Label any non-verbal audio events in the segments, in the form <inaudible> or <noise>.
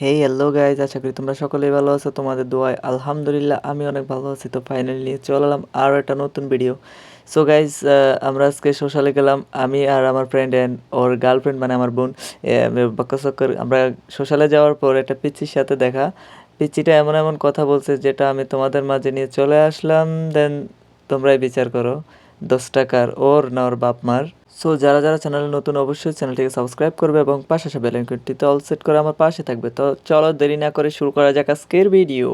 Hey hello guys আশা করি তোমরা সকলেই ভালো আছো। তোমাদের দোয়ায় আলহামদুলিল্লাহ, আমি অনেক ভালো আছি। তো ফাইনালি নিয়ে চলে এলাম আরও একটা নতুন ভিডিও সো গাইজ আমরা আজকে সোশ্যালে গেলাম। আমি আর আমার ফ্রেন্ড অ্যান্ড ওর গার্লফ্রেন্ড মানে আমার বোন বাক্কাচক্কর আমরা সোশ্যালে যাওয়ার পর একটা পিচ্ছির সাথে দেখা। পিচ্ছিটা এমন এমন কথা বলছে যেটা আমি তোমাদের মাঝে নিয়ে চলে আসলাম। দেন তোমরাই বিচার করো, দশ টাকার ওর না ওর বাপ মার। সো যারা যারা চ্যানেলে নতুন অবশ্যই চ্যানেলটিকে সাবস্ক্রাইব করবে এবং পাশে আসা বেল আইকনটিতে অল সেট করে আমার পাশে থাকবে। তো চলো দেরি না করে শুরু করা যাক আজকের ভিডিও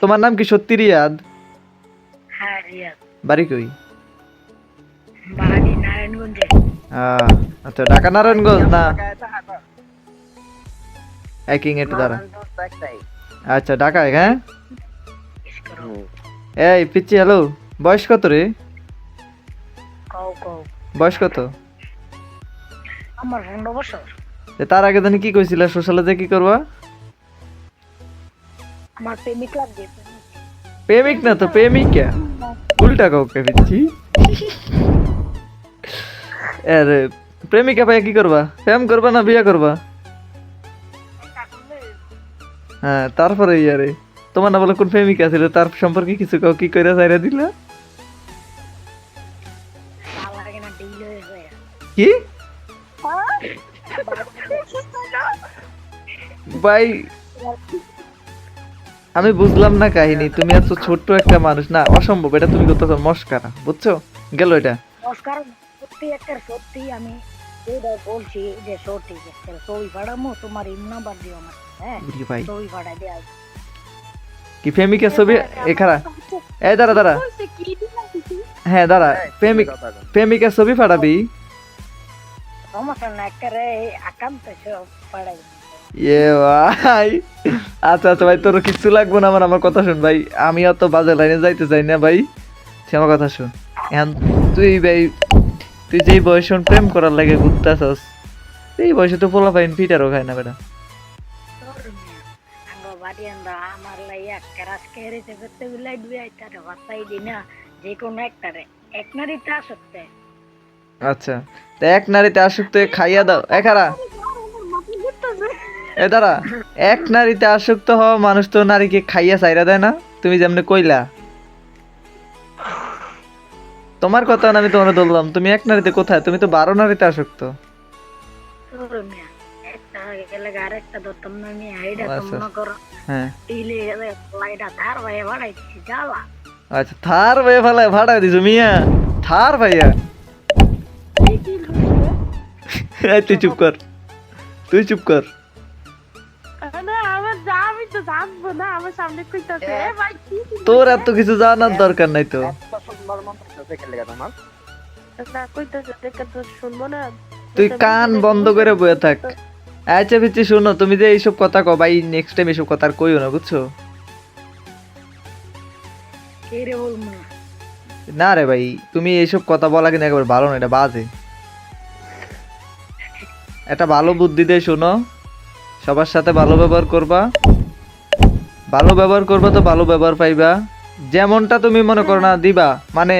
তোমার নাম কি সত্যি রিয়াদ? হ্যাঁ বাড়ি কই? বাড়ি নারায়ণগঞ্জে। আহ, আচ্ছা ঢাকা নারায়ণগঞ্জ না একই একটু দাঁড়া। আচ্ছা ঢাকায় হ্যাঁ? এই পিচ্ছি হ্যালো বয়স কত রে? বয়স কত? আমার পনেরো বছর। তার আগে জানি কি কইছিল সোশ্যালে যে কি করবা? আমার প্রেমিক লাগবে। প্রেমিক না তো প্রেমিকা উল্টা কাউকে পিচ্ছি <laughs> আরে প্রেমিকা পাই কি করবা? প্রেম করবা না বিয়া করবা? হ্যাঁ তারপরে ইয়ারে তোমার না বলে কোন প্রেমিকা ছিল? তার সম্পর্কে কিছু কাউ কি করে চাইরা দিলা? কি? ভাই, আমি বুঝলাম না কাহিনী, তুমি এত ছোট্ট একটা মানুষ। না, অসম্ভব, এটা তুমি করতেছো, মস্কারা, বুঝছ? গেল এটা। নমস্কার সত্যি একটা সত্যি আমি যেটা বলছি যে সত্যি একটা ছবি পাঠামো তোমার ইম নাম্বার দিও আমার হ্যাঁ ভাই ছবি পাঠাই দেয়া কি প্রেমিকের ছবি এখানে এই দাঁড়া দাঁড়া হ্যাঁ দাঁড়া প্রেমিক প্রেমিকের ছবি পাঠাবি সমস্যা না একটা রে পাঠাই ইয়ে ভাই আচ্ছা আচ্ছা ভাই তোর কিচ্ছু লাগবে না আমার আমার কথা শুন ভাই। আমি অত বাজে লাইনে যাইতে চাই না ভাই। সে আমার কথা শুন। এখন তুই ভাই তুই যেই বয়সে প্রেম করার লাগে ঘুরতেছস। এই বয়সে তো পোলা পাইন পিটারও খায় না বেটা। আমরা যে কোনো একটারে। এক নারীতে আচ্ছা তা এক নারীতে আসক্ত খাইয়া দাও। একারা এ দাঁড়া। এক নারীতে আসক্ত হওয়া মানুষ তো নারীকে খাইয়া চাইরা দেয় না। তুমি যেমনি কইলা। তোমার কথা না আমি তোমার বললাম। তুমি এক নারীতে কোথায়? তুমি তো বারো নারীতে আসক্ত। তোর তো আচ্ছা। করো। হ্যাঁ। আচ্ছা থার ভাইয়া ফালায় ভাড়া দিছো মিয়া। থার ভাইয়া। তুই চুপ কর। তুই চুপ কর। না আমার যা আমি তো জানব না আমার না কইতাছে দেখে তো শুনব না। তুই কান বন্ধ করে বয়ে থাক। আচ্ছা পিচ্ছি শোনো তুমি যে এইসব কথা কো ভাই নেক্সট টাইম এইসব কথা আর কইও না বুঝছ? কে রে বলব না না রে ভাই তুমি এইসব কথা বলা কিন্তু একেবারে ভালো না এটা বাজে। একটা ভালো বুদ্ধি দিয়ে শোনো সবার সাথে ভালো ব্যবহার করবা। ভালো ব্যবহার করবা তো ভালো ব্যবহার পাইবা। যেমনটা তুমি মনে করো না দিবা। মানে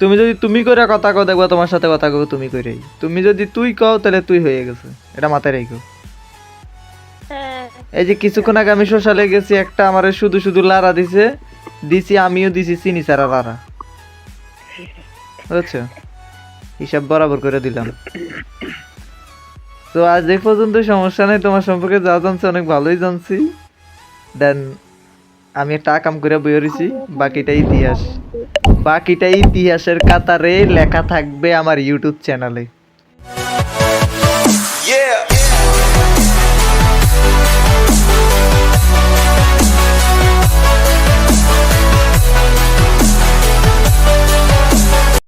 তুমি যদি তুমি করে কথা কও দেখবা তোমার সাথে কথা কও তুমি করেই তুমি যদি তুই কও তাহলে তুই হয়ে গেছে। এটা মাথায় রেখো। হ্যাঁ। এই যে কিছুক্ষণ আগে আমি সোশ্যালে গেছি একটা আমার শুধু শুধু লারা দিছে। দিছি আমিও দিছি চিনি সারা লারা। বুঝছ? হিসাব বরাবর করে দিলাম। তো আজ এই পর্যন্ত সমস্যা নেই। তোমার সম্পর্কে যা জানছি অনেক ভালোই জানছি। দেন আমি একটা কাম করে বই রয়েছি, বাকিটা ইতিহাস বাকিটা ইতিহাসের কাতারে লেখা থাকবে আমার ইউটিউব চ্যানেলে.